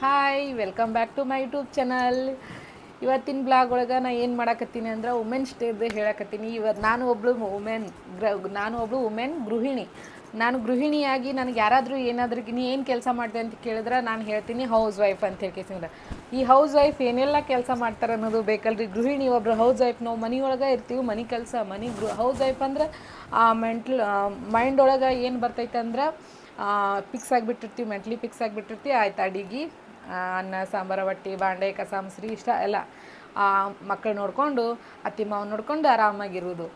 Hi welcome back to my YouTube channel ಇವತ್ತಿನ blog ಒಳಗೆ ನಾ ಏನು ಮಾಡಕತ್ತೀನಿ ಅಂದ್ರೆ ವುಮೆನ್ಸ್ ಡೇದು ಹೇಳಕತ್ತೀನಿ. ಇವತ್ತು ನಾನು ಒಬ್ಳು ವುಮೆನ್ ಗ್ರ ನಾನು ಒಬ್ಳು ವುಮೆನ್ ಗೃಹಿಣಿ. ನಾನು ಗೃಹಿಣಿಯಾಗಿ ನನಗೆ ಯಾರಾದರೂ ಏನಾದ್ರೂ ನೀ ಏನು ಕೆಲಸ ಮಾಡಿದೆ ಅಂತ ಕೇಳಿದ್ರೆ ನಾನು ಹೇಳ್ತೀನಿ ಹೌಸ್ ವೈಫ್ ಅಂತ ಹೇಳ್ಕೇಸಿಂದ ಈ ಹೌಸ್ ವೈಫ್ ಏನೆಲ್ಲ ಕೆಲಸ ಮಾಡ್ತಾರೆ ಅನ್ನೋದು ಬೇಕಲ್ರಿ. ಗೃಹಿಣಿ ಒಬ್ಬರು ಹೌಸ್ ವೈಫ್ ನಾವು ಮನೆಯೊಳಗೆ ಇರ್ತೀವಿ, ಮನೆ ಕೆಲಸ, ಮನೆ ಗೃ ಹೌಸ್ ವೈಫ್ ಅಂದ್ರೆ ಆ ಮೆಂಟ್ಲ್ ಮೈಂಡ್ ಒಳಗೆ ಏನು ಬರ್ತೈತೆ ಅಂದ್ರೆ ಫಿಕ್ಸ್ ಆಗಿಬಿಟ್ಟಿರ್ತೀವಿ ಮೆಂಟ್ಲಿ ಫಿಕ್ಸ್ ಆಗಿಬಿಟ್ಟಿರ್ತೀವಿ, ಆಯ್ತು ಅಡಿಗೆ. ಅನ್ನ, ಸಾಂಬಾರ ಬಟ್ಟಿ ಬಾಂಡೆ ಕಸ ಮುಸ್ರಿ ಇಷ್ಟ ಎಲ್ಲ ಮಕ್ಕಳು ನೋಡಿಕೊಂಡು, ಅತ್ತಿ ಮಾವನ ನೋಡ್ಕೊಂಡು ಆರಾಮಾಗಿರೋದು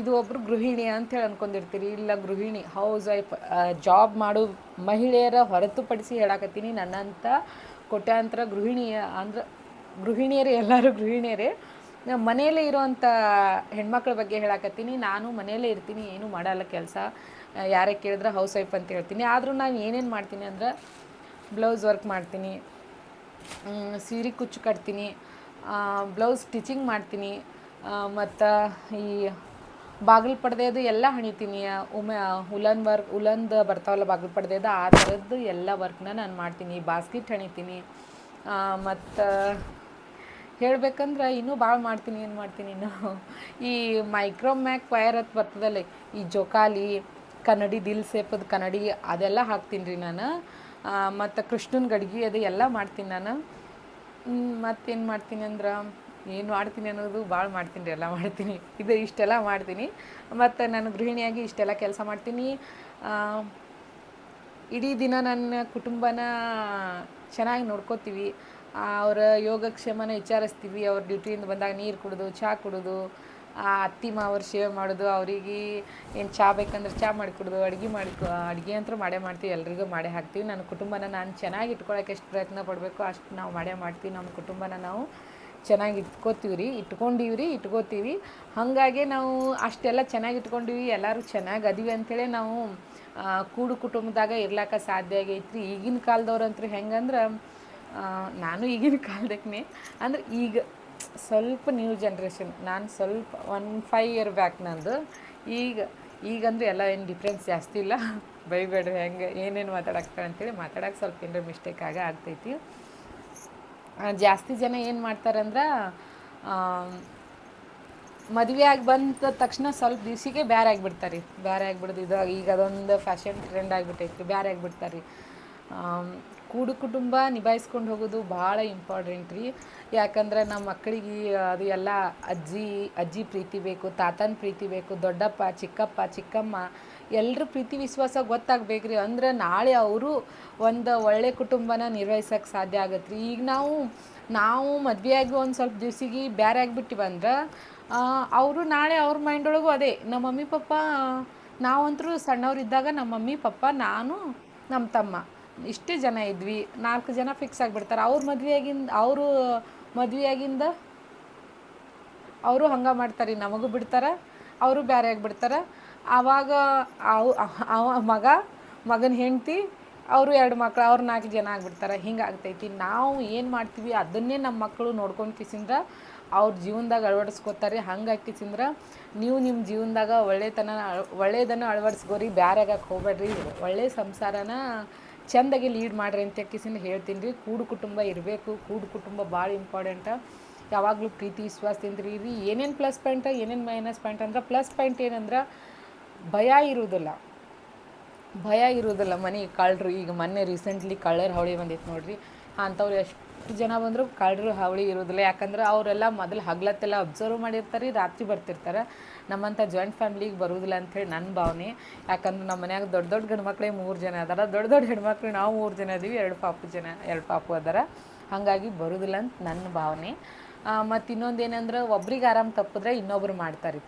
ಇದು ಒಬ್ಬರು ಗೃಹಿಣಿ ಅಂತೇಳಿ ಅನ್ಕೊಂಡಿರ್ತೀರಿ. ಇಲ್ಲ ಗೃಹಿಣಿ ಹೌಸ್ ವೈಫ್ ಜಾಬ್ ಮಾಡು ಮಹಿಳೆಯರ ಹೊರತುಪಡಿಸಿ ಹೇಳಾಕತ್ತೀನಿ. ನನ್ನಂಥ ಕೋಟ್ಯಾಂತರ ಗೃಹಿಣಿಯ ಅಂದ್ರೆ ಗೃಹಿಣಿಯರೇ, ಎಲ್ಲರೂ ಗೃಹಿಣಿಯರೇ. ಮನೆಯಲ್ಲೇ ಇರೋವಂಥ ಹೆಣ್ಮಕ್ಳ ಬಗ್ಗೆ ಹೇಳಾಕತ್ತೀನಿ. ನಾನು ಮನೆಯಲ್ಲೇ ಇರ್ತೀನಿ, ಏನೂ ಮಾಡಲ್ಲ ಕೆಲಸ. ಯಾರೇ ಕೇಳಿದ್ರೆ ಹೌಸ್ ವೈಫ್ ಅಂತ ಹೇಳ್ತೀನಿ. ಆದರೂ ನಾನು ಏನೇನು ಮಾಡ್ತೀನಿ ಅಂದ್ರೆ ಬ್ಲೌಸ್ ವರ್ಕ್ ಮಾಡ್ತೀನಿ. ಸೀರೆ ಕುಚ್ಚು ಕಟ್ತೀನಿ. ಬ್ಲೌಸ್ ಸ್ಟಿಚಿಂಗ್ ಮಾಡ್ತೀನಿ. ಮತ್ತು ಈ ಬಾಗಿಲು ಪಡ್ದೆದು ಎಲ್ಲ ಹಣಿತೀನಿ. ಉಮೆ ಉಲನ್ ವರ್ಕ್ ಉಲನ್ದು ಬರ್ತಾವಲ್ಲ ಬಾಗಿಲು ಪಡ್ದೆದು ಆ ಥರದ್ದು ಎಲ್ಲ ವರ್ಕ್ನ ನಾನು ಮಾಡ್ತೀನಿ. ಬಾಸ್ಕೆಟ್ ಹಣಿತೀನಿ. ಮತ್ತು ಹೇಳ್ಬೇಕಂದ್ರೆ ಇನ್ನೂ ಭಾಳ ಮಾಡ್ತೀನಿ, ಏನು ಮಾಡ್ತೀನಿ ಇನ್ನು. ಈ ಮೈಕ್ರೋಮ್ಯಾಕ್ ವೈರ್ ಅಂತ ಬರ್ತದಲ್ಲ, ಈ ಜೋಕಾಲಿ, ಕನ್ನಡಿ ದಿಲ್ ಸೇಪದ ಕನ್ನಡಿ ಅದೆಲ್ಲ ಹಾಕ್ತೀನಿ ರೀ ನಾನು. ಮತ್ತು ಕೃಷ್ಣನ ಗಡ್ಗೆ ಅದು ಎಲ್ಲ ಮಾಡ್ತೀನಿ ನಾನು. ಮತ್ತೇನು ಮಾಡ್ತೀನಿ ಅಂದ್ರೆ ಏನು ಮಾಡ್ತೀನಿ ಅನ್ನೋದು ಭಾಳ ಮಾಡ್ತೀನಿ ರೀ ಎಲ್ಲ ಮಾಡ್ತೀನಿ. ಇದು ಇಷ್ಟೆಲ್ಲ ಮಾಡ್ತೀನಿ. ಮತ್ತು ನಾನು ಗೃಹಿಣಿಯಾಗಿ ಇಷ್ಟೆಲ್ಲ ಕೆಲಸ ಮಾಡ್ತೀನಿ. ಇಡೀ ದಿನ ನನ್ನ ಕುಟುಂಬನ ಚೆನ್ನಾಗಿ ನೋಡ್ಕೋತೀವಿ. ಅವರ ಯೋಗಕ್ಷೇಮನ ವಿಚಾರಿಸ್ತೀವಿ. ಅವ್ರ ಡ್ಯೂಟಿಯಿಂದ ಬಂದಾಗ ನೀರು ಕುಡಿದು ಚಹಾ ಕುಡಿದು. ಆ ಅತ್ತಿ ಮಾವರು ಸೇವೆ ಮಾಡೋದು, ಅವ್ರಿಗೆ ಏನು ಚಹಾ ಬೇಕಂದ್ರೆ ಚಹಾ ಮಾಡಿಕೊಡೋದು ಅಡುಗೆ ಮಾಡಿ ಅಡುಗೆ ಅಂತೂ ಮಾಡೇ ಮಾಡ್ತೀವಿ, ಎಲ್ರಿಗೂ ಮಾಡೇ ಹಾಕ್ತೀವಿ. ನನ್ನ ಕುಟುಂಬನ ನಾನು ಚೆನ್ನಾಗಿ ಇಟ್ಕೊಳಕ್ಕೆ ಎಷ್ಟು ಪ್ರಯತ್ನ ಪಡಬೇಕು ಅಷ್ಟು ನಾವು ಮಾಡೇ ಮಾಡ್ತೀವಿ. ನಮ್ಮ ಕುಟುಂಬನ ನಾವು ಚೆನ್ನಾಗಿ ಇಟ್ಕೋತೀವಿ ರೀ, ಇಟ್ಕೊಂಡೀವಿ ರೀ, ಇಟ್ಕೋತೀವಿ. ಹಾಗಾಗಿ ನಾವು ಅಷ್ಟೆಲ್ಲ ಚೆನ್ನಾಗಿ ಇಟ್ಕೊಂಡೀವಿ, ಎಲ್ಲರೂ ಚೆನ್ನಾಗಿ ಅದೀವಿ ಅಂಥೇಳಿ ನಾವು ಕೂಡು ಕುಟುಂಬದಾಗ ಇರ್ಲಾಕ ಸಾಧ್ಯ ಆಗೈತ್ರಿ. ಈಗಿನ ಕಾಲದವ್ರಂತೂ ಹೆಂಗಂದ್ರೆ ನಾನು ಈಗಿನ ಕಾಲದಕ್ಕೆ ಅಂದ್ರೆ ಈಗ ಸ್ವಲ್ಪ ನ್ಯೂ ಜನ್ರೇಷನ್ ನಾನು ಸ್ವಲ್ಪ ಒನ್ ಫೈವ್ ಇಯರ್ ಬ್ಯಾಕ್ ನಂದು. ಈಗ, ಈಗಂದ್ರೆ ಎಲ್ಲ ಏನು ಡಿಫ್ರೆನ್ಸ್ ಜಾಸ್ತಿ ಇಲ್ಲ. ಬೈಬೇಡ್ರಿ ಹೆಂಗೆ, ಏನೇನು ಮಾತಾಡಕ್ತಾರೆ ಅಂತೇಳಿ ಮಾತಾಡಕ್ಕೆ ಸ್ವಲ್ಪ ಏನಾರು ಮಿಸ್ಟೇಕ್ ಆಗ ಆಗ್ತೈತಿ. ಜಾಸ್ತಿ ಜನ ಏನು ಮಾಡ್ತಾರಂದ್ರೆ ಮದುವೆ ಆಗಿ ಬಂದ ತಕ್ಷಣ ಸ್ವಲ್ಪ ದಿವಸಿಗೆ ಬೇರೆ ಆಗಿಬಿಡ್ತಾರೆ. ಬೇರೆ ಆಗಿಬಿಡ್ದು ಇದು ಈಗ ಅದೊಂದು ಫ್ಯಾಷನ್ ಟ್ರೆಂಡ್ ಆಗಿಬಿಟ್ಟೈತಿ ಬೇರೆ ಆಗಿಬಿಡ್ತಾರೆ. ಕೂಡು ಕುಟುಂಬ ನಿಭಾಯಿಸ್ಕೊಂಡು ಹೋಗೋದು ಭಾಳ ಇಂಪಾರ್ಟೆಂಟ್ ರೀ. ಯಾಕಂದ್ರೆ ನಮ್ಮ ಮಕ್ಕಳಿಗೆ ಅದು ಎಲ್ಲ ಅಜ್ಜಿ ಅಜ್ಜಿ ಪ್ರೀತಿ ಬೇಕು, ತಾತನ ಪ್ರೀತಿ ಬೇಕು, ದೊಡ್ಡಪ್ಪ, ಚಿಕ್ಕಪ್ಪ, ಚಿಕ್ಕಮ್ಮ ಎಲ್ಲರ ಪ್ರೀತಿ, ವಿಶ್ವಾಸ ಗೊತ್ತಾಗ್ಬೇಕು ರೀ ಅಂದ್ರೆ ನಾಳೆ ಅವರು ಒಂದು ಒಳ್ಳೆ ಕುಟುಂಬನ ನಿರ್ವಹಿಸೋಕೆ ಸಾಧ್ಯ ಆಗತ್ತೆ ರೀ ಈಗ ನಾವು ನಾವು ಮದುವೆಯಾಗಿ ಒಂದು ಸ್ವಲ್ಪ ದಿವ್ಸಿಗೆ ಬೇರೆ ಆಗಿಬಿಟ್ಟಿವಿ ಅಂದ್ರೆ ಅವರು ನಾಳೆ ಅವ್ರ ಮೈಂಡ್ ಒಳಗೂ ಅದೇ, ನಮ್ಮ ಮಮ್ಮಿ, ಪಪ್ಪ ನಾವಂತರೂ ಸಣ್ಣವರಿದ್ದಾಗ ನಮ್ಮ ಮಮ್ಮಿ, ಪಪ್ಪ ನಾನು, ನಮ್ಮ ತಮ್ಮ. ಇಷ್ಟೇ ಜನ ಇದ್ವಿ, ನಾಲ್ಕು ಜನ ಫಿಕ್ಸ್ ಆಗಿಬಿಡ್ತಾರೆ. ಅವ್ರ ಮದುವೆಯಾಗಿಂದ, ಅವರು ಮದುವೆಯಾಗಿಂದ ಅವರು ಹಂಗೆ ಮಾಡ್ತಾರೆ, ನಮಗೂ ಬಿಡ್ತಾರೆ, ಅವರು ಬೇರೆ ಆಗಿಬಿಡ್ತಾರೆ. ಆವಾಗ ಅವು, ಅವ ಮಗ, ಮಗನ ಹೆಂಡತಿ, ಅವರು ಎರಡು ಮಕ್ಕಳು ಅವ್ರು ನಾಲ್ಕು ಜನ ಆಗಿಬಿಡ್ತಾರೆ. ಹಿಂಗೆ ಆಗ್ತೈತಿ. ನಾವು ಏನು ಮಾಡ್ತೀವಿ, ಅದನ್ನೇ ನಮ್ಮ ಮಕ್ಕಳು ನೋಡ್ಕೊಂಡು ಕಿಸಿಂದ್ರೆ ಅವ್ರ ಜೀವನದಾಗ ಅಳವಡಿಸ್ಕೋತಾರೆ. ಹಂಗೆ ಕಿಸಿಂದ್ರ ನೀವು ನಿಮ್ಮ ಜೀವನದಾಗ ಒಳ್ಳೆತನ ಒಳ್ಳೆಯದನ್ನು ಅಳವಡಿಸ್ಕೋರಿ, ಬ್ಯಾರೆ ಆಗಕ್ಕೆ ಹೋಗ್ಬೇಡ್ರಿ. ಒಳ್ಳೆಯ ಸಂಸಾರನ ಚೆಂದಾಗಿ ಲೀಡ್ ಮಾಡ್ರಿ ಅಂತ ಕಿಸಿಂದ ಹೇಳ್ತೀನಿ ರೀ. ಕೂಡು ಕುಟುಂಬ ಇರಬೇಕು, ಕೂಡು ಕುಟುಂಬ ಭಾಳ ಇಂಪಾರ್ಟೆಂಟ ಯಾವಾಗಲೂ ಪ್ರೀತಿ ವಿಶ್ವಾಸದಿಂದ ರೀ. ಏನೇನು ಪ್ಲಸ್ ಪಾಯಿಂಟ್ ಏನೇನು ಮೈನಸ್ ಪಾಯಿಂಟ್ ಅಂದ್ರೆ ಪ್ಲಸ್ ಪಾಯಿಂಟ್ ಏನಂದ್ರೆ ಭಯ ಇರುವುದಿಲ್ಲ ಭಯ ಇರುವುದಿಲ್ಲ ಮನೆ ಕಳ್ಳರು ಈಗ ಮೊನ್ನೆ ರೀಸೆಂಟ್ಲಿ ಕಳ್ಳರ್ ಹೊಳಿ ಬಂದಿತ್ತು ನೋಡ್ರಿ. ಅಂಥವ್ರು ಎಷ್ಟು ಜನ ಬಂದರೂ, ಕಳ್ಳರು ಹಾವಳಿ ಇರೋದಿಲ್ಲ ಯಾಕಂದ್ರೆ ಅವರೆಲ್ಲ ಮೊದಲು ಹಗ್ಲತ್ತೆಲ್ಲ ಅಬ್ಸರ್ವ್ ಮಾಡಿರ್ತಾರೆ, ರಾತ್ರಿ ಬರ್ತಿರ್ತಾರೆ. ನಮ್ಮಂಥ ಜಾಯಿಂಟ್ ಫ್ಯಾಮ್ಲಿಗೆ ಬರೋದಿಲ್ಲ ಅಂಥೇಳಿ ನನ್ನ ಭಾವನೆ. ಯಾಕಂದ್ರೆ ನಮ್ಮ ಮನ್ಯಾಗ ದೊಡ್ಡ ದೊಡ್ಡ ಗಂಡು ಮಕ್ಕಳೇ ಮೂರು ಜನ ಅದಾರ. ದೊಡ್ಡ ದೊಡ್ಡ ಹೆಣ್ಮಕ್ಳು ನಾವು ಮೂರು ಜನ ಇದೀವಿ, ಎರಡು ಪಾಪು ಜನ, ಎರಡು ಪಾಪು ಅದಾರ. ಹಾಗಾಗಿ ಬರೋದಿಲ್ಲ ಅಂತ ನನ್ನ ಭಾವನೆ. ಮತ್ತು ಇನ್ನೊಂದು ಏನಂದ್ರೆ ಒಬ್ರಿಗೆ ಆರಾಮ್ ತಪ್ಪಿದ್ರೆ ಇನ್ನೊಬ್ರು ಮಾಡ್ತಾರೆ.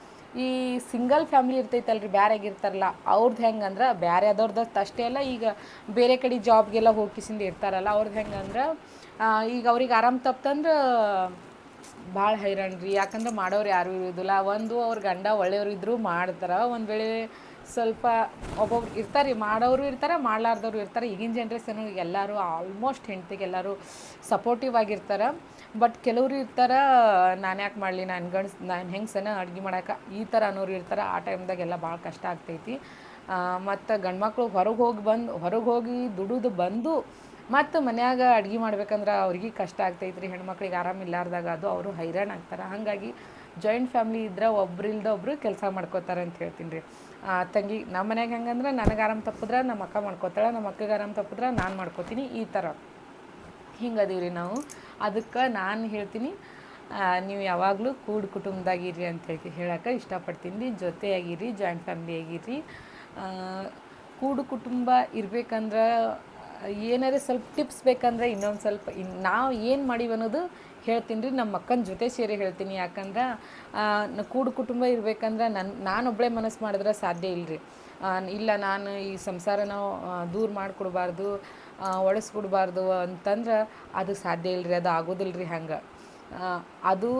ಈ ಸಿಂಗಲ್ ಫ್ಯಾಮಿಲಿ ಇರ್ತೈತಲ್ರಿ, ಬ್ಯಾರೆಗಿರ್ತಾರಲ್ಲ ಅವ್ರದ್ದು ಹೆಂಗಂದ್ರೆ ಬೇರೆ ಅದವ್ರದ್ದು ಅಷ್ಟೇ ಅಲ್ಲ, ಈಗ ಬೇರೆ ಕಡೆ ಜಾಬ್ಗೆಲ್ಲ ಹೋಗಿಸಿಂದ ಇರ್ತಾರಲ್ಲ ಅವ್ರದ್ದು ಹೆಂಗೆ ಅಂದ್ರೆ ಈಗ ಅವ್ರಿಗೆ ಆರಾಮ್ ತಪ್ಪಂದ್ರೆ ಭಾಳ ಹೈರಾಣ ರೀ. ಯಾಕಂದ್ರೆ ಮಾಡೋರು ಯಾರೂ ಇರೋದಿಲ್ಲ. ಒಂದು ಅವ್ರ ಗಂಡ ಒಳ್ಳೆಯವ್ರು ಇದ್ದರೂ ಮಾಡ್ತಾರೆ. ಒಂದು ವೇಳೆ ಸ್ವಲ್ಪ ಒಬ್ಬೊಬ್ರು ಇರ್ತಾರೆ ರೀ, ಮಾಡೋರು ಇರ್ತಾರೆ, ಮಾಡಲಾರ್ದವ್ರು ಇರ್ತಾರೆ. ಈಗಿನ ಜನ್ರೇಷನ್ ಎಲ್ಲರೂ ಆಲ್ಮೋಸ್ಟ್ ಹೆಂಡ್ತಿಗೆ ಎಲ್ಲರೂ ಸಪೋರ್ಟಿವ್ ಆಗಿರ್ತಾರೆ. ಬಟ್ ಕೆಲವರು ಇರ್ತಾರೆ, ನಾನು ಯಾಕೆ ಮಾಡಲಿ, ನಾನು ಗಂಡ್ಸ್, ನಾನು ಹೆಂಗ್ಸನ ಅಡ್ಗೆ ಮಾಡಕ್ಕೆ ಈ ಥರ ಅನ್ನೋರು ಇರ್ತಾರೆ, ಆ ಟೈಮ್ದಾಗೆಲ್ಲ ಭಾಳ ಕಷ್ಟ ಆಗ್ತೈತಿ. ಮತ್ತು ಗಂಡ್ಮಕ್ಳು ಹೊರಗೆ ಹೋಗಿ ಬಂದು, ಹೊರಗೆ ಹೋಗಿ ದುಡಿದು ಬಂದು ಮತ್ತು ಮನ್ಯಾಗ ಅಡ್ಗೆ ಮಾಡ್ಬೇಕಂದ್ರೆ ಅವ್ರಿಗೆ ಕಷ್ಟ ಆಗ್ತೈತ್ರಿ. ಹೆಣ್ಮಕ್ಳಿಗೆ ಆರಾಮಿಲ್ಲಾರ್ದಾಗ ಅದು ಅವರು ಹೈರಾಣ ಆಗ್ತಾರೆ. ಹಾಗಾಗಿ ಜಾಯಿಂಟ್ ಫ್ಯಾಮ್ಲಿ ಇದ್ರೆ ಒಬ್ರು ಇಲ್ದ ಒಬ್ರು ಕೆಲಸ ಮಾಡ್ಕೋತಾರೆ ಅಂತ ಹೇಳ್ತೀನಿ ರೀ ತಂಗಿ ನಮ್ಮ ಮನ್ಯಾಗ ಹೆಂಗಂದ್ರೆ, ನನಗೆ ಆರಾಮ್ ತಪ್ಪಿದ್ರೆ ನಮ್ಮ ಅಕ್ಕ ಮಾಡ್ಕೋತಾಳೆ ನಮ್ಮ ಅಕ್ಕಗೆ ಆರಾಮ್ ತಪ್ಪಿದ್ರೆ ನಾನು ಮಾಡ್ಕೋತೀನಿ, ಈ ಥರ ಹಿಂಗೆ ಅದೀವಿ ರೀ ನಾವು. ಅದಕ್ಕೆ ನಾನು ಹೇಳ್ತೀನಿ ನೀವು ಯಾವಾಗಲೂ ಕೂಡು ಕುಟುಂಬದಾಗಿರಿ ಅಂತ ಹೇಳಿ ಹೇಳಕ್ಕೆ ಇಷ್ಟಪಡ್ತೀನಿ. ರೀ ಜೊತೆಯಾಗಿರಿ ಜಾಯಿಂಟ್ ಫ್ಯಾಮ್ಲಿ ಆಗಿರಿ ಕೂಡು ಕುಟುಂಬ ಇರ್ಬೇಕಂದ್ರೆ ಏನಾದ್ರೆ ಸ್ವಲ್ಪ ಟಿಪ್ಸ್ ಬೇಕಂದ್ರೆ ಇನ್ನೊಂದು ಸ್ವಲ್ಪ, ಇನ್, ನಾವು ಏನು ಮಾಡೀವಿ ಅನ್ನೋದು ಹೇಳ್ತೀನಿ ರೀ ನಮ್ಮ ಅಕ್ಕನ ಜೊತೆ ಸೇರಿ ಹೇಳ್ತೀನಿ. ಯಾಕಂದ್ರೆ ಕೂಡು ಕುಟುಂಬ ಇರಬೇಕಂದ್ರೆ ನನ್ನ ನಾನೊಬ್ಬಳೇ ಮನಸ್ಸು ಮಾಡಿದ್ರೆ ಸಾಧ್ಯ ಇಲ್ಲರಿ ಇಲ್ಲ ನಾನು ಈ ಸಂಸಾರನ ದೂರ ಮಾಡಿಕೊಡ್ಬಾರ್ದು. ಒಡಿಸ್ಕೊಡ್ಬಾರ್ದು ಅಂತಂದ್ರೆ ಅದು ಸಾಧ್ಯ ಇಲ್ಲರಿ ಅದು ಆಗೋದಿಲ್ಲ ರೀ ಹಂಗೆ ಅದು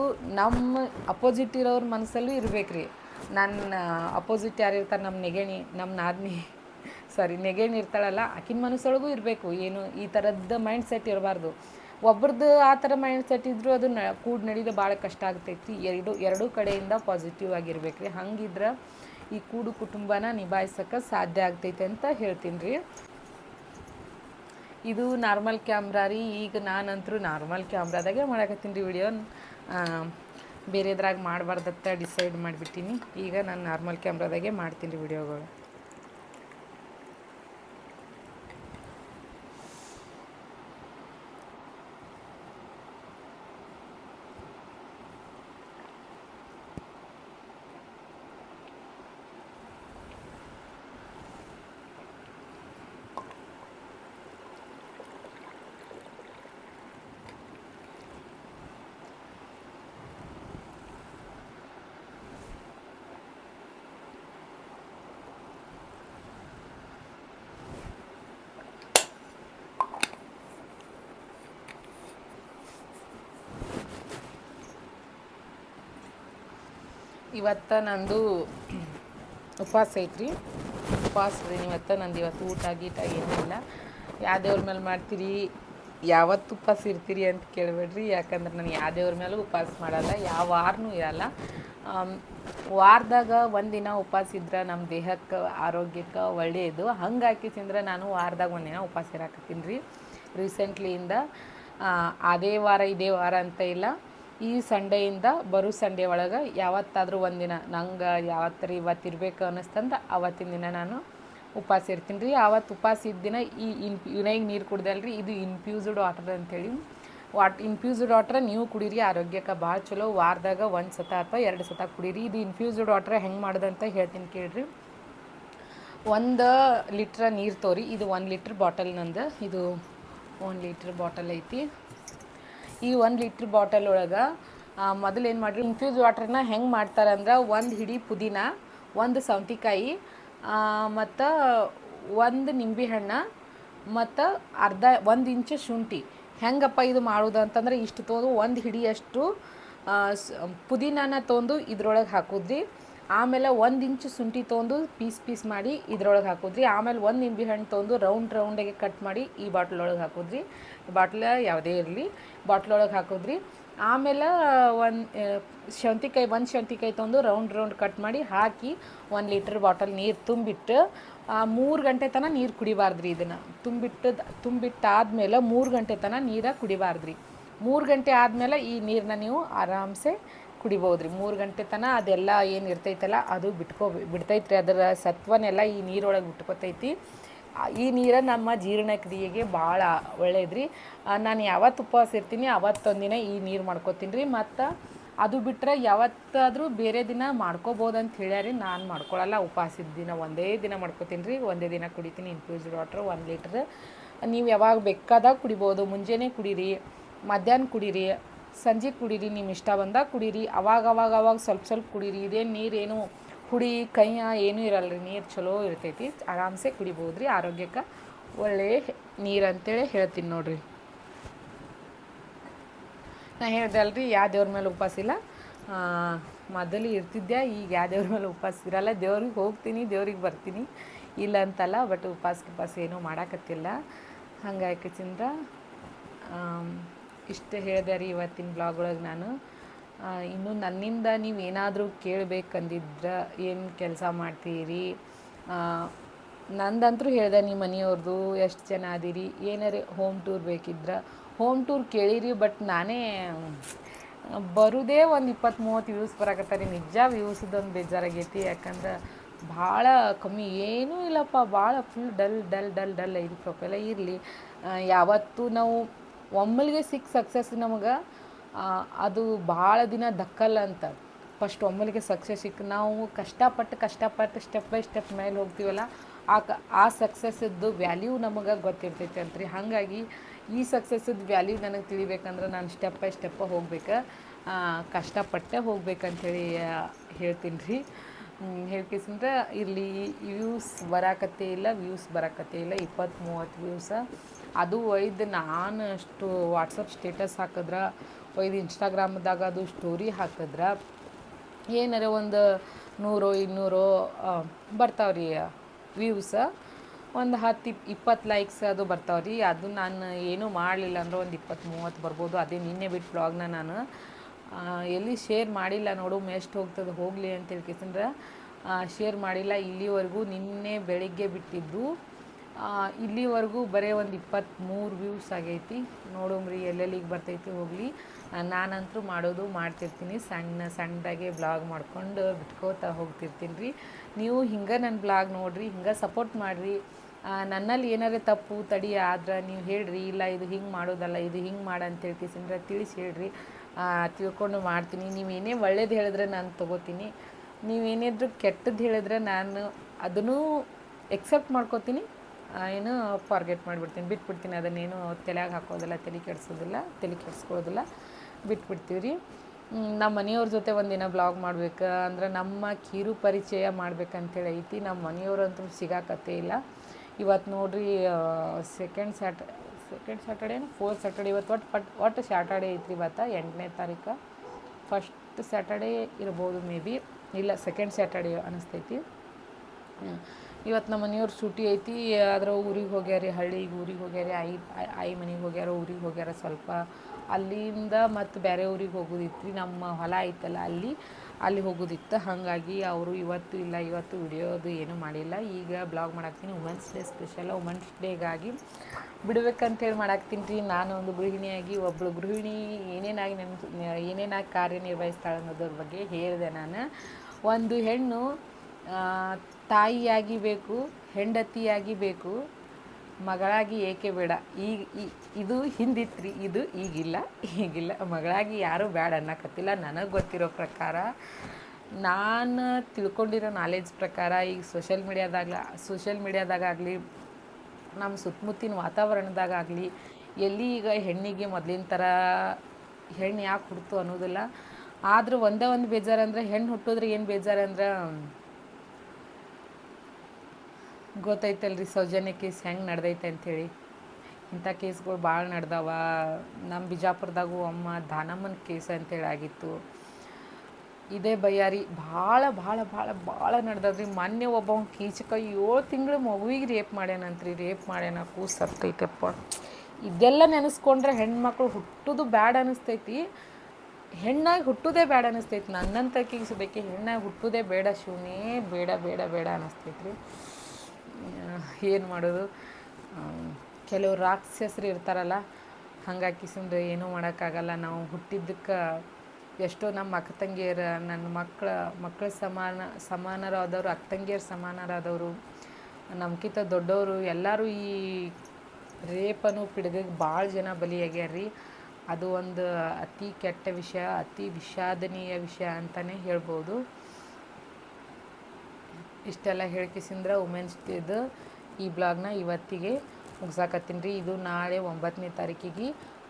ನಮ್ಮ ಅಪೋಸಿಟ್ ಇರೋರ ಮನಸ್ಸಲ್ಲೂ ಇರ್ಬೇಕು ರೀ ನನ್ನ ಅಪೋಸಿಟ್ ಯಾರು ಇರ್ತಾರೆ ನಮ್ಮ ನೆಗೆಣಿ ನಮ್ಮ ನಾದ್ನಿ. ಸಾರಿ, ನೆಗೆಣಿ ಇರ್ತಾಳಲ್ಲ, ಆಕಿನ ಮನಸ್ಸೊಳಗೂ ಇರಬೇಕು. ಏನು ಈ ಥರದ್ದು ಮೈಂಡ್ ಸೆಟ್ ಇರಬಾರ್ದು. ಒಬ್ರದ್ದು ಆ ಥರ ಮೈಂಡ್ ಸೆಟ್ ಇದ್ದರೂ ಅದು ನ, ಕೂಡ್ ನಡೀದು ಭಾಳ ಕಷ್ಟ ಆಗ್ತೈತಿ ಎರಡು, ಎರಡೂ ಕಡೆಯಿಂದ ಪಾಸಿಟಿವ್ ಆಗಿರ್ಬೇಕು ರೀ ಹಂಗಿದ್ರೆ ಈ ಕೂಡು ಕುಟುಂಬನ ನಿಭಾಯಿಸೋಕೆ ಸಾಧ್ಯ ಆಗ್ತೈತೆ ಅಂತ ಹೇಳ್ತೀನಿ ರೀ ಇದು ನಾರ್ಮಲ್ ಕ್ಯಾಮ್ರಾ ರೀ. ಈಗ ನಾನಂತರೂ ನಾರ್ಮಲ್ ಕ್ಯಾಮ್ರಾದಾಗೆ ಮಾಡಕತ್ತೀನಿ ರೀ ವಿಡಿಯೋ. ಬೇರೆದ್ರಾಗ ಮಾಡಬಾರ್ದತ್ತ ಡಿಸೈಡ್ ಮಾಡಿಬಿಟ್ಟೀನಿ. ಈಗ ನಾನು ನಾರ್ಮಲ್ ಕ್ಯಾಮ್ರಾದಾಗೆ ಮಾಡ್ತೀನಿ ರೀ ವಿಡಿಯೋಗಳು. ಇವತ್ತು ನಂದು ಉಪವಾಸ ಐತ್ರಿ. ಉಪವಾಸ ರೀ ಇವತ್ತು ನಂದು ಇವತ್ತು ಊಟ ಗೀಟ ಏನಿಲ್ಲ ಯಾವ ದೇವ್ರ ಮೇಲೆ ಮಾಡ್ತೀರಿ, ಯಾವತ್ತು ಉಪವಾಸ ಇರ್ತೀರಿ ಅಂತ ಕೇಳಬೇಡ್ರಿ. ಯಾಕಂದ್ರೆ ನಾನು ಯಾವ ದೇವ್ರ ಮೇಲೂ ಉಪವಾಸ ಮಾಡಲ್ಲ ಯಾವ ವಾರನೂ ಇರಲ್ಲ. ವಾರದಾಗ ಒಂದಿನ ಉಪವಾಸ ಇದ್ರೆ ನಮ್ಮ ದೇಹಕ್ಕೆ, ಆರೋಗ್ಯಕ್ಕೆ ಒಳ್ಳೆಯದು ಹಂಗಾಗಿ ತಿಂದ್ರೆ ನಾನು ವಾರದಾಗ ಒಂದಿನ ಉಪವಾಸ ಇರಾಕತ್ತೀನಿ ರೀ. ರೀಸೆಂಟ್ಲಿಯಿಂದ ಅದೇ ವಾರ, ಇದೇ ವಾರ ಅಂತ ಇಲ್ಲ. ಈ ಸಂಡೆಯಿಂದ ಬರೋ ಸಂಡೇ ಒಳಗೆ ಯಾವತ್ತಾದರೂ ಒಂದಿನ, ನಂಗೆ ಯಾವತ್ತರ ಇವತ್ತು ಇರಬೇಕು ಅನ್ನಿಸ್ತಂದ್ರೆ ಅವತ್ತಿನ ದಿನ ನಾನು ಉಪವಾಸ ಇರ್ತೀನಿ ರೀ. ಆವತ್ತು ಉಪವಾಸ ಇದ್ದ ದಿನ ಈ ಇನ್ ಇವ್ನಾಗ ನೀರು ಕುಡ್ದಲ್ರಿ, ಇದು ಇನ್ಫ್ಯೂಸ್ಡ್ ವಾಟರ್ ಅಂತೇಳಿ. ವಾಟ್ ಇನ್ಫ್ಯೂಸ್ಡ್ ವಾಟ್ರ್ ನೀವು ಕುಡೀರಿ, ಆರೋಗ್ಯಕ್ಕೆ ಭಾಳ ಚಲೋ. ವಾರದಾಗ ಒಂದು ಸತ ಅಥವಾ ಎರಡು ಸತ ಕುಡೀರಿ. ಇದು ಇನ್ಫ್ಯೂಸ್ಡ್ ವಾಟ್ರ್ ಹೆಂಗೆ ಮಾಡೋದಂತ ಹೇಳ್ತೀನಿ ಕೇಳಿರಿ. ಒಂದು ಲೀಟ್ರ್ ನೀರು ತೋರಿ. ಇದು ಒಂದು ಲೀಟ್ರ್ ಬಾಟಲ್ ನಂದು. ಇದು ಒಂದು ಲೀಟ್ರ್ ಬಾಟಲ್ ಐತಿ. ಈ ಒಂದು ಲೀಟ್ರ್ ಬಾಟಲ್ ಒಳಗೆ ಮೊದಲು ಏನು ಮಾಡಿರಿ ಇನ್ಫ್ಯೂಸ್ ವಾಟ್ರನ್ನ ಹೆಂಗೆ ಮಾಡ್ತಾರೆ ಅಂದ್ರೆ ಒಂದು ಹಿಡಿ ಪುದೀನ, ಒಂದು ಸೌಂತಿಕಾಯಿ ಮತ್ತು ಒಂದು ನಿಂಬೆ ಹಣ್ಣು, ಮತ್ತು ಅರ್ಧ, ಒಂದು ಇಂಚು ಶುಂಠಿ. ಹೆಂಗಪ್ಪ ಇದು ಮಾಡೋದು ಅಂತಂದ್ರೆ ಇಷ್ಟು ತೊಗೊಂಡು ಒಂದು ಹಿಡಿಯಷ್ಟು ಪುದೀನಾನ ತೊಗೊಂಡು ಇದ್ರೊಳಗೆ ಹಾಕೋದ್ರಿ. ಆಮೇಲೆ ಒಂದು ಇಂಚು ಶುಂಠಿ ತೊಗೊಂಡು ಪೀಸ್ ಪೀಸ್ ಮಾಡಿ ಇದ್ರೊಳಗೆ ಹಾಕೋದ್ರಿ. ಆಮೇಲೆ ಒಂದು ನಿಂಬೆ ಹಣ್ಣು ತೊಗೊಂಡು ರೌಂಡ್ ರೌಂಡಾಗೆ ಕಟ್ ಮಾಡಿ ಈ ಬಾಟ್ಲ್ ಒಳಗೆ ಹಾಕೋದ್ರಿ. ಬಾಟ್ಲ ಯಾವುದೇ ಇರಲಿ ಬಾಟ್ಲ್ ಒಳಗೆ ಹಾಕೋದ್ರಿ. ಆಮೇಲೆ ಒಂದು ಶಂತಿಕಾಯಿ ಒಂದು ಶಂತಿಕಾಯಿ ತೊಗೊಂಡು ರೌಂಡ್ ರೌಂಡ್ ಕಟ್ ಮಾಡಿ ಹಾಕಿ ಒಂದು ಲೀಟ್ರ್ ಬಾಟಲ್ ನೀರು ತುಂಬಿಟ್ಟು ಮೂರು ಗಂಟೆ ತನಕ ನೀರು ಕುಡಿಬಾರ್ದ್ರಿ ಇದನ್ನು. ತುಂಬಿಟ್ಟು, ತುಂಬಿಟ್ಟಾದ್ಮೇಲೆ ಮೂರು ಗಂಟೆ ತನಕ ನೀರ ಕುಡಿಬಾರ್ದ್ರಿ. ಮೂರು ಗಂಟೆ ಆದಮೇಲೆ ಈ ನೀರನ್ನ ನೀವು ಆರಾಮ್ಸೆ ಕುಡಿಬೋದು ರೀ ಮೂರು ಗಂಟೆ ತನಕ ಅದೆಲ್ಲ ಏನು ಇರ್ತೈತಲ್ಲ, ಅದು ಬಿಟ್ಕೋ, ಬಿಡ್ತೈತ್ರಿ. ಅದರ ಸತ್ವನೆಲ್ಲ ಈ ನೀರೊಳಗೆ ಬಿಟ್ಕೋತೈತಿ. ಈ ನೀರು ನಮ್ಮ ಜೀರ್ಣಕ್ರಿಯೆಗೆ ಭಾಳ ಒಳ್ಳೇದ್ರಿ. ನಾನು ಯಾವತ್ತು ಉಪವಾಸ ಇರ್ತೀನಿ, ಅವತ್ತೊಂದಿನ ಈ ನೀರು ಮಾಡ್ಕೋತೀನಿ ರೀ. ಮತ್ತು ಅದು ಬಿಟ್ಟರೆ ಯಾವತ್ತಾದರೂ ಬೇರೆ ದಿನ ಮಾಡ್ಕೋಬೋದು ಅಂತ ಹೇಳ್ಯಾರಿ. ನಾನು ಮಾಡ್ಕೊಳ್ಳಲ್ಲ ಉಪವಾಸದ ದಿನ ಒಂದೇ ದಿನ ಮಾಡ್ಕೋತೀನಿ ರೀ. ಒಂದೇ ದಿನ ಕುಡಿತೀನಿ ಇನ್ಫ್ಯೂಸ್ಡ್ ವಾಟ್ರ್ ಒಂದು ಲೀಟ್ರ್ ನೀವು ಯಾವಾಗ ಬೇಕಾದಾಗ ಕುಡಿಬೋದು. ಮುಂಜಾನೆ ಕುಡೀರಿ, ಮಧ್ಯಾಹ್ನ ಕುಡೀರಿ. ಸಂಜೆ ಕುಡೀರಿ ನಿಮ್ಮ ಇಷ್ಟ ಬಂದಾಗ ಕುಡೀರಿ. ಅವಾಗ ಅವಾಗ ಅವಾಗ ಸ್ವಲ್ಪ ಸ್ವಲ್ಪ ಕುಡೀರಿ. ಇದೇನು ನೀರೇನು ಹುಡಿ ಕೈಯ ಏನೂ ಇರಲ್ಲ ರೀ ನೀರು ಚಲೋ ಇರ್ತೈತಿ. ಆರಾಮ್ಸೆ ಕುಡಿಬೋದು ರೀ ಆರೋಗ್ಯಕ್ಕೆ ಒಳ್ಳೆ ನೀರು ಅಂತೇಳಿ ಹೇಳ್ತೀನಿ ನೋಡ್ರಿ. ನಾ ಹೇಳ್ದೆ ಅಲ್ರಿ ಯಾವ ದೇವ್ರ ಮೇಲೆ ಉಪವಾಸ ಇಲ್ಲ. ಮೊದಲು ಇರ್ತಿದ್ದೆ ಈಗ ಯಾವ ದೇವ್ರ ಮೇಲೆ ಉಪವಾಸ ಇರಲ್ಲ. ದೇವ್ರಿಗೆ ಹೋಗ್ತೀನಿ, ದೇವ್ರಿಗೆ ಬರ್ತೀನಿ. ಇಲ್ಲ ಅಂತಲ್ಲ, ಬಟ್ ಉಪವಾಸ ಉಪವಾಸ ಏನೂ ಮಾಡಾಕತ್ತಿಲ್ಲ. ಹಂಗಾಗಿ ಚಂದ್ರ. ಇಷ್ಟು ಹೇಳಿದೆ ರೀ ಇವತ್ತಿನ ಬ್ಲಾಗ್ ಒಳಗೆ ನಾನು. ಇನ್ನು ನನ್ನಿಂದ ನೀವು ಏನಾದರೂ ಕೇಳಬೇಕಂದಿದ್ರೆ ಏನು ಕೆಲಸ ಮಾಡ್ತೀರಿ? ನಂದಂತರೂ ಹೇಳಿದೆ ನಿಮ್ಮ ಮನೆಯವ್ರದ್ದು ಎಷ್ಟು ಜನ ಅದೀರಿ? ಏನಾರೇ ಹೋಮ್ ಟೂರ್ ಬೇಕಿದ್ರೆ? ಹೋಮ್ ಟೂರ್ ಕೇಳಿರಿ ಬಟ್ ನಾನೇ ಬರುದೇ ಒಂದು ಇಪ್ಪತ್ತು ಮೂವತ್ತು ವ್ಯೂಸ್ ರೀ. ನಿಜ ವ್ಯೂಸ್ದೊಂದು ಬೇಜಾರಾಗೈತಿ. ಯಾಕಂದ್ರೆ ಭಾಳ ಕಮ್ಮಿ ಏನೂ ಇಲ್ಲಪ್ಪ. ಭಾಳ full dull dull dull dull ಐದು ಪ್ರೊಫೈಲ ಇರಲಿ ಯಾವತ್ತೂ ನಾವು ಒಮ್ಮೆಲ್ಗೆ ಸಿಕ್ಕ ಸಕ್ಸಸ್ ನಮಗೆ ಅದು ಭಾಳ ದಿನ ದಕ್ಕಲ್ಲ ಅಂತ. ಫಸ್ಟ್ ಒಮ್ಮಲಿಗೆ ಸಕ್ಸಸ್ ಸಿಕ್ಕ ನಾವು ಕಷ್ಟಪಟ್ಟು ಕಷ್ಟಪಟ್ಟು ಸ್ಟೆಪ್ ಬೈ ಸ್ಟೆಪ್ ಮೇಲೆ ಹೋಗ್ತೀವಲ್ಲ, ಆ ಕ, ಆ ಸಕ್ಸಸ್ಸದ್ದು ವ್ಯಾಲ್ಯೂ ನಮಗೆ ಗೊತ್ತಿರ್ತೈತೆ ಅಂತ್ರಿ. ಹಾಗಾಗಿ ಈ ಸಕ್ಸಸ್ಸದ್ದು ವ್ಯಾಲ್ಯೂ ನನಗೆ ತಿಳಿಬೇಕಂದ್ರೆ ನಾನು ಸ್ಟೆಪ್ ಬೈ ಸ್ಟೆಪ್ಪ ಹೋಗ್ಬೇಕು ಕಷ್ಟಪಟ್ಟೆ ಹೋಗ್ಬೇಕಂಥೇಳಿ ಹೇಳ್ತೀನಿ ರೀ ಹೇಳ್ಕೇಸಂದ್ರೆ ಇರಲಿ ವ್ಯೂಸ್ ಬರಾಕತ್ತೇ ಇಲ್ಲ ವ್ಯೂಸ್ ಬರಾಕತ್ತೇ ಇಲ್ಲ ಇಪ್ಪತ್ತು ಮೂವತ್ತು ವ್ಯೂಸ ಅದು ಒಯ್ದು ನಾನು ಅಷ್ಟು ವಾಟ್ಸಪ್ ಸ್ಟೇಟಸ್ ಹಾಕಿದ್ರೆ, ಒಯ್ದು ಇನ್ಸ್ಟಾಗ್ರಾಮ್ದಾಗ ಅದು ಸ್ಟೋರಿ ಹಾಕಿದ್ರೆ, ಏನಾರ ಒಂದು ನೂರು, ಇನ್ನೂರು ಬರ್ತಾವ್ರಿ ವ್ಯೂಸ ಒಂದು ಹತ್ತು ಇಪ್, ಇಪ್ಪತ್ತು ಲೈಕ್ಸ್ ಅದು ಬರ್ತಾವ್ರಿ. ಅದು ನಾನು ಏನೂ ಮಾಡಲಿಲ್ಲ ಅಂದ್ರೆ ಒಂದು ಇಪ್ಪತ್ತು ಮೂವತ್ತು ಬರ್ಬೋದು. ಅದೇ ನಿನ್ನೆ ಬಿಟ್ಟು ಬ್ಲಾಗ್ನ ನಾನು. ಎಲ್ಲಿ ಶೇರ್ ಮಾಡಿಲ್ಲ ನೋಡು ಎಷ್ಟು ಹೋಗ್ತದೆ, ಹೋಗಲಿ ಅಂತ ಹೇಳ್ಕೇಸಂದ್ರೆ ಶೇರ್ ಮಾಡಿಲ್ಲ, ಇಲ್ಲಿವರೆಗೂ ನಿನ್ನೆ ಬೆಳಿಗ್ಗೆ ಬಿಟ್ಟಿದ್ದು. ಇಲ್ಲಿವರೆಗೂ ಬರೀ ಒಂದು ಇಪ್ಪತ್ತ್ಮೂರು ವ್ಯೂಸ್ ಆಗೈತಿ. ನೋಡೋಮ್ರಿ ಎಲ್ಲೆಲ್ಲಿಗೆ ಬರ್ತೈತಿ ಹೋಗಲಿ. ನಾನಂತರೂ ಮಾಡೋದು ಮಾಡ್ತಿರ್ತೀನಿ. ಸಣ್ಣ ಸಣ್ಣದಾಗೆ ಬ್ಲಾಗ್ ಮಾಡ್ಕೊಂಡು ಬಿಟ್ಕೋತಾ ಹೋಗ್ತಿರ್ತೀನಿ ರೀ ನೀವು ಹಿಂಗೆ ನನ್ನ ಬ್ಲಾಗ್ ನೋಡಿರಿ, ಹಿಂಗೆ ಸಪೋರ್ಟ್ ಮಾಡಿರಿ. ನನ್ನಲ್ಲಿ ಏನಾರೇ ತಪ್ಪು, ತಡಿ ಆದ್ರೆ ನೀವು ಹೇಳ್ರಿ, ಇಲ್ಲ ಇದು ಹಿಂಗೆ ಮಾಡೋದಲ್ಲ, ಇದು ಹಿಂಗೆ ಮಾಡ ಅಂತ ಹೇಳ್ಕೇಸಂದ್ರೆ ತಿಳಿಸಿ ಹೇಳ್ರಿ. ತಿಳ್ಕೊಂಡು ಮಾಡ್ತೀನಿ. ನೀವು ಏನೇ ಒಳ್ಳೇದು ಹೇಳಿದ್ರೆ ನಾನು ತೊಗೋತೀನಿ. ನೀವೇನಾದರೂ ಕೆಟ್ಟದ್ದು ಹೇಳಿದ್ರೆ ನಾನು ಅದನ್ನೂ ಎಕ್ಸೆಪ್ಟ್ ಮಾಡ್ಕೋತೀನಿ. ಏನು ಫಾರ್ಗೆಟ್ ಮಾಡಿಬಿಡ್ತೀನಿ. ಬಿಟ್ಬಿಡ್ತೀನಿ. ಅದನ್ನೇನು ತಲೆಯಾಗ ಹಾಕೋದಿಲ್ಲ, ತಲೆ ಕೆಡಿಸೋದಿಲ್ಲ, ತಲೆ ಕೆಡಿಸ್ಕೊಳ್ಳೋದಿಲ್ಲ. ಬಿಟ್ಬಿಡ್ತೀವಿ ರೀ ನಮ್ಮ ಮನೆಯವ್ರ ಜೊತೆ ಒಂದಿನ ಬ್ಲಾಗ್ ಮಾಡ್ಬೇಕು ಅಂದ್ರೆ ನಮ್ಮ ಕಿರು ಪರಿಚಯ ಮಾಡ್ಬೇಕಂತೇಳಿ ಐತಿ. ನಮ್ಮ ಮನೆಯವ್ರಂತೂ ಸಿಗಾಕತ್ತೇ ಇಲ್ಲ. ಇವತ್ತು ನೋಡ್ರಿ ಸೆಕೆಂಡ್ ಸ್ಯಾಟ ಸೆಕೆಂಡ್ ಸ್ಯಾಟರ್ಡೇನು ಫೋರ್ತ್ ಸ್ಯಾಟರ್ಡೆ ಇವತ್ತು ಒಟ್ಟು ಪಟ್ ಒಟ್ಟು ಸ್ಯಾಟರ್ಡೇ ಐತ್ರಿ ಇವತ್ತು. ಎಂಟನೇ ತಾರೀಕು. ಫಸ್ಟ್ ಸ್ಯಾಟರ್ಡೇ ಇರ್ಬೋದು ಮೇ ಬಿ ಇಲ್ಲ ಸೆಕೆಂಡ್ ಸ್ಯಾಟರ್ಡೇ ಅನಿಸ್ತೈತಿ. ಹ್ಮ್. ಇವತ್ತು ನಮ್ಮ ಮನೆಯವ್ರು ಸೂಟಿ ಐತಿ, ಆದ್ರೆ ಊರಿಗೆ ಹೋಗ್ಯಾರಿ, ಹಳ್ಳಿಗೆ ಊರಿಗೆ ಹೋಗ್ಯಾರಿ ಐ ಆಯಿ ಮನೆಗೆ ಹೋಗ್ಯಾರ, ಊರಿಗೆ ಹೋಗ್ಯಾರ ಸ್ವಲ್ಪ. ಅಲ್ಲಿಂದ ಮತ್ತು ಬೇರೆ ಊರಿಗೆ ಹೋಗೋದಿತ್ತು ರೀ ನಮ್ಮ ಹೊಲ ಐತಲ್ಲ ಅಲ್ಲಿ ಅಲ್ಲಿ ಹೋಗೋದಿತ್ತು. ಹಾಗಾಗಿ ಅವರು ಇವತ್ತು ಇಲ್ಲ, ಇವತ್ತು ವಿಡಿಯೋದು ಏನೂ ಮಾಡಿಲ್ಲ. ಈಗ ಬ್ಲಾಗ್ ಮಾಡಾಕ್ತೀನಿ. ವುಮೆನ್ಸ್ ಡೇ ಸ್ಪೆಷಲ್ ವುಮೆನ್ಸ್ ಡೇಗಾಗಿ ಬಿಡ್ಬೇಕಂತೇಳಿ ಮಾಡಾಕ್ತೀನಿ ರೀ ನಾನು ಒಂದು ಗೃಹಿಣಿಯಾಗಿ ಒಬ್ಬಳು ಗೃಹಿಣಿ, ಏನೇನಾಗಿ ನೆನ್ ಏನೇನಾಗಿ ಕಾರ್ಯನಿರ್ವಹಿಸ್ತಾಳೆ ಅನ್ನೋದ್ರ ಬಗ್ಗೆ ಹೇಳಿದೆ ನಾನು. ಒಂದು ಹೆಣ್ಣು ತಾಯಿಯಾಗಿ ಬೇಕು, ಹೆಂಡತಿಯಾಗಿ ಬೇಕು, ಮಗಳಾಗಿ ಏಕೆ ಬೇಡ? ಈಗ ಇದು ಹಿಂದಿತ್ರಿ, ಇದು ಈಗಿಲ್ಲ ಈಗಿಲ್ಲ. ಮಗಳಾಗಿ ಯಾರೂ ಬೇಡ ಅನ್ನಕತ್ತಿಲ್ಲ ನನಗೆ ಗೊತ್ತಿರೋ ಪ್ರಕಾರ, ನಾನು ತಿಳ್ಕೊಂಡಿರೋ ನಾಲೆಜ್ ಪ್ರಕಾರ ಈಗ ಸೋಷಲ್ ಮೀಡ್ಯಾದಾಗ ಸೋಷಲ್ ಮೀಡ್ಯಾದಾಗಲಿ ನಮ್ಮ ಸುತ್ತಮುತ್ತಿನ ವಾತಾವರಣದಾಗಲಿ ಎಲ್ಲಿ ಈಗ ಹೆಣ್ಣಿಗೆ ಮೊದಲಿನ ಥರ ಹೆಣ್ಣು ಯಾಕೆ ಹುಡ್ತು ಅನ್ನೋದಿಲ್ಲ. ಆದರೂ ಒಂದೇ ಒಂದು ಬೇಜಾರಂದ್ರೆ ಹೆಣ್ಣು ಹುಟ್ಟಿದ್ರೆ ಏನು ಬೇಜಾರಂದ್ರೆ ಗೊತ್ತೈತಲ್ರಿ ಸೌಜನ್ಯ ಕೇಸ್ ಹೆಂಗೆ ನಡೆದೈತೆ ಅಂಥೇಳಿ ಇಂಥ ಕೇಸ್ಗಳು ಭಾಳ ನಡೆದವ. ನಮ್ಮ ಬಿಜಾಪುರದಾಗೂ ಅಮ್ಮ ದಾನಮ್ಮನ ಕೇಸ್ ಅಂತೇಳಿ ಆಗಿತ್ತು. ಇದೇ ಬಯ್ಯಾರಿ ಭಾಳ ಭಾಳ ಭಾಳ ಭಾಳ ನಡ್ದದ್ರಿ. ಮೊನ್ನೆ ಒಬ್ಬ ಕೀಚಕ ಏಳು ತಿಂಗಳು ಮಗುವಿಗೆ ರೇಪ್ ಮಾಡ್ಯಾನಂತ್ರಿ. ರೇಪ್ ಮಾಡ್ಯಾನ ಕೂಸು ಸತ್ತೈತಪ್ಪ. ಇದೆಲ್ಲ ನೆನೆಸ್ಕೊಂಡ್ರೆ ಹೆಣ್ಮಕ್ಳು ಹುಟ್ಟೋದು ಬ್ಯಾಡ್ ಅನಿಸ್ತೈತಿ. ಹೆಣ್ಣಾಗಿ ಹುಟ್ಟೋದೇ ಬೇಡ ಅನಿಸ್ತೈತಿ. ನನ್ನಂತಕಿಗೆ ಸುಬೇಕಿ ಹೆಣ್ಣಾಗಿ ಹುಟ್ಟೋದೇ ಬೇಡ ಶಿವನೇ. ಬೇಡ ಬೇಡ ಬೇಡ ಅನಿಸ್ತೈತಿ ರೀ ಏನು ಮಾಡೋದು? ಕೆಲವು ರಾಕ್ಷಸರು ಇರ್ತಾರಲ್ಲ, ಹಂಗಾಗಿ ಸುಮ್ಮನೆ ಏನೂ ಮಾಡೋಕ್ಕಾಗಲ್ಲ. ನಾವು ಹುಟ್ಟಿದ್ದಕ್ಕೆ ಎಷ್ಟೋ ನಮ್ಮ ಅಕ್ಕ ತಂಗಿಯರ, ನನ್ನ ಮಕ್ಕಳ ಮಕ್ಕಳ ಸಮಾನ, ಸಮಾನರಾದವರು, ಅಕ್ಕ ತಂಗಿಯರು ಸಮಾನರಾದವರು, ನಮ್ಕಿಂತ ದೊಡ್ಡವರು, ಎಲ್ಲರೂ ಈ ರೇಪನು ಪಿಡುಗಿಗೆ ಭಾಳ ಜನ ಬಲಿಯಾಗ್ಯಾರ ರೀ ಅದು ಒಂದು ಅತಿ ಕೆಟ್ಟ ವಿಷಯ, ಅತಿ ವಿಷಾದನೀಯ ವಿಷಯ ಅಂತಲೇ ಹೇಳ್ಬೋದು. ಇಷ್ಟೆಲ್ಲ ಹೇಳ್ಕಿಸಿಂದ್ರೆ ವುಮೆನ್ಸ್ ಡೇದು ಈ ಬ್ಲಾಗ್ನ ಇವತ್ತಿಗೆ ಮುಗ್ಸಾಕತ್ತೀನಿ ರೀ. ಇದು ನಾಳೆ ಒಂಬತ್ತನೇ ತಾರೀಕಿಗೆ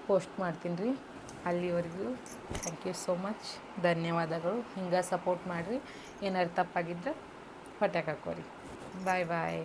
ಪೋಸ್ಟ್ ಮಾಡ್ತೀನಿ ರೀ. ಅಲ್ಲಿವರೆಗೂ ಥ್ಯಾಂಕ್ ಯು ಸೋ ಮಚ್ ಧನ್ಯವಾದಗಳು. ಹಿಂಗೆ ಸಪೋರ್ಟ್ ಮಾಡಿರಿ. ಏನಾರು ತಪ್ಪಾಗಿದ್ದರೆ ಪಟ್ಯಾಕ ಹಾಕೋರಿ ಬಾಯ್ ಬಾಯ್